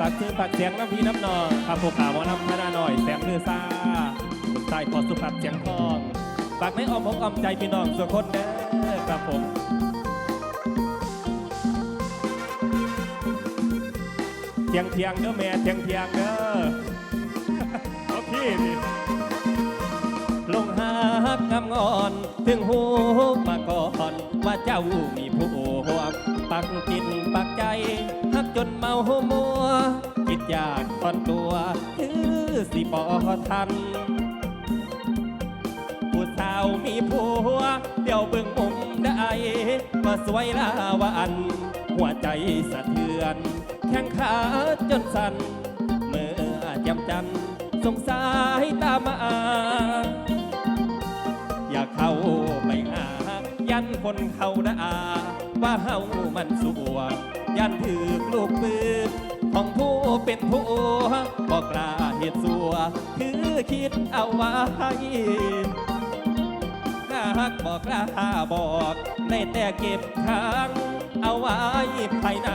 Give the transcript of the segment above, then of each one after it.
ปากชื่อปากเสียงน้ำพี่น้ำนองครับผู้ข่าวหมอลำพนาหน่อยแสงลือซ่าสุดท้ายขอสุภาพเสียงทองฝากในอ้อมอกอ้อมใจพี่น้องสุกคนเด้อครับผมเทียงเทียงเด้อแม่เทียงเทียงเด้อเอาพี่ดิลงหักงำงอน ถึงหูมาก่อนว่าเจ้ามีผู้หวปักจิตปักใจหักจนเมามัวคิ ดอยากตอนตัวคือสิบอทัน ผู้สาวมีผัว เดี๋ยวเบิ่งมุมได้มาสวยลาวันหัวใจสะเทือน แข้งขาจนสั่นเมื่อจำจันสงสายตามา อยากเข้าไปหายันคนเขาด่าว่าเฮามันสัว ยันถือลูกปืนของผู้เป็นผัวบอกกล้าเหตุสัวคือคิดเอาไว้ถ้าหักบอกลาบอกในแต่เก็บค้างเอาไว้ภายใน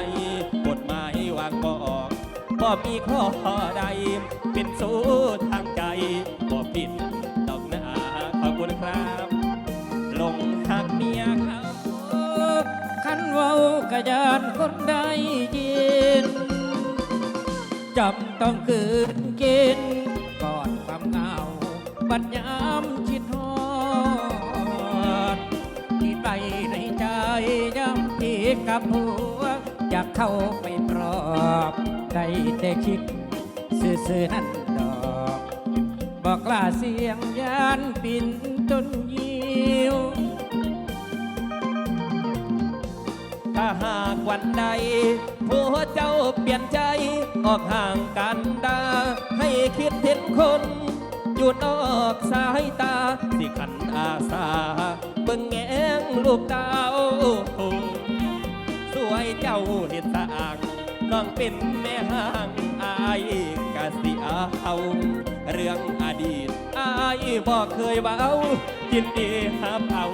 กฎหมายวางบอกบ่มีข้อใดเป็นสู กระยานคนใดยินจำต้องคืนกินก่อนความเหงาบัดยามคิดฮอดที่ไปในใจย้ำที่กับหัวอยากเข้าไปปลอบได้แต่คิดซื่อๆนั่นดอกบอกกล้าเสียงยานปินต้นยิวาหากวันใดผัวเจ้าเปลี่ยนใจออกห่างกันดา ให้คิดเห็นคนอยู่นอกสายตา สิขันอาสาเบิ่งแงงลูกดาวสวยเจ้าเห็นสะอ่างน้องเป็นแม่ห้างอายกะสิเอาเรื่องอดีตอายบอกเคยเว้ายินดีหับเอา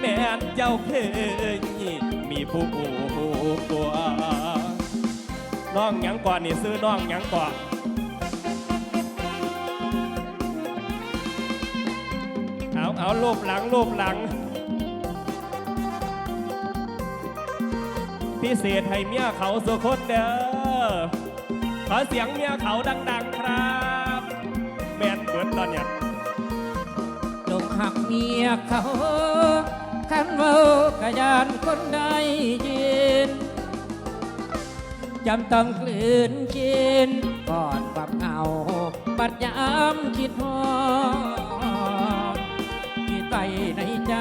แม่นเจ้าเคย มีผู้ผัวน้องหยังก่อนนี่ซื้อน้องหยังก่อนเอาเอารูปหลังรูปหลัง พิเศษให้เมียเขาสุคนเด้อขอเสียงเมียเขาดัง ๆ ครับแมนเบิดตอนเนี้ยลงหักเมียเขาขันเว้า กยานคนใดยินจำต้องกลืนกินก่อนความเหงาบัดยามคิดฮอดมีไตในใจ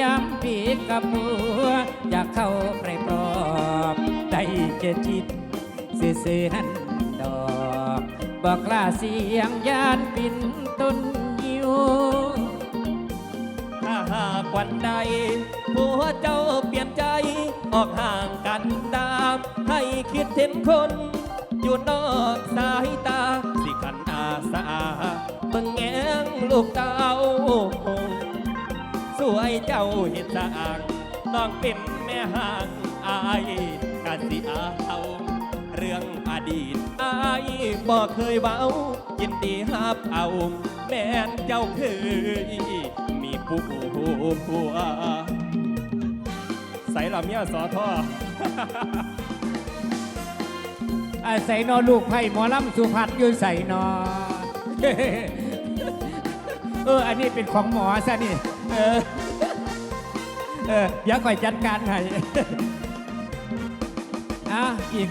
ย้ำปีกกับหัวอยากเข้าไปปลอบได้เจดจิตซื่อนั้นดอก บอกลาเสียงยานปินต้นยิว หากวันใดผัวเจ้าเปลี่ยนใจ ออกห่างกันดาม ให้คิดเห็นคน อยู่นอกสายตา สิขันอาสาเบิ่งแงงลูกเต้าสวยเจ้าเห็นสางน้องเป็นแม่ห่างอายกะสิเอาเรื่องอดีตอายบอกเคยเว้ายินดีฮับเอา แม่นเจ้าเคย มีผู้ผัวใส่ละเมียสอทออาศัยนอลูกไผ่หมอลำสุพัฒอยืนใส่นอเออ อันนี้เป็นของหมอซะนี่ เออ เออเดี๋ยวก่อยจัดการให้อะอีก